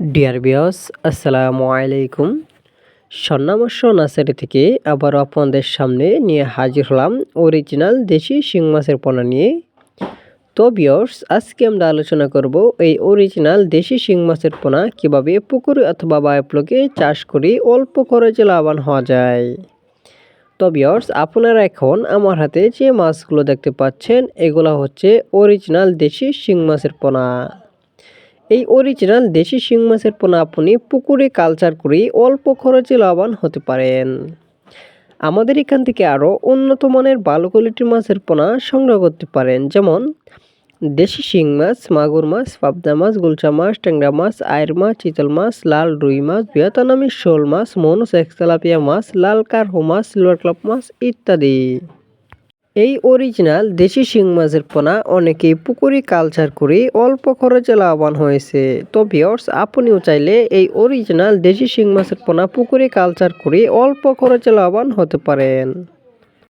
Deer বিয়স আসসালামু আলাইকুম স্বর্ণামস্য নার্সারি থেকে আবার আপনাদের সামনে নিয়ে হাজির হলাম অরিজিনাল দেশি শিং মাছের পোনা নিয়ে। তো বিয়র্স আজকে আমরা আলোচনা করব এই অরিজিনাল দেশি শিং মাছের পোনা কীভাবে পুকুর অথবা বায়োপ্লকে চাষ করে অল্প খরচে লাভবান হওয়া যায়। তো বিয়র্স আপনারা এখন আমার হাতে যে মাছগুলো দেখতে পাচ্ছেন, এগুলো হচ্ছে অরিজিনাল দেশি শিং মাছের পোনা। এই অরিজিনাল দেশি শিং মাছের পোনা আপনি পুকুরে কালচার করে অল্প খরচে লাভবান হতে পারেন। আমাদের এখান থেকে আরও উন্নত মানের ভালো কোয়ালিটির মাছের পোনা সংগ্রহ করতে পারেন, যেমন দেশি শিং মাছ, মাগুর মাছ, পাবদা মাছ, গুলচা মাছ, ট্যাংরা মাছ আয়ের মাছ, চিতল মাছ, লাল রুই মাছ, ভিয়েতনামি শোল মাছ, মনুস, এক্সালাপিয়া মাছ, লাল কার্হো মাছ সিলভার ক্লাব মাছ ইত্যাদি। এই অরিজিনাল দেশি শিং মাছের পোনা অনেকে পুকুরি কালচার করে অল্প খরচে লাভবান হয়েছে। তো ভিওর্স আপনিও চাইলে এই অরিজিনাল দেশি শিং মাছের পোনা পুকুরি কালচার করে অল্প খরচে লাভবান হতে পারেন।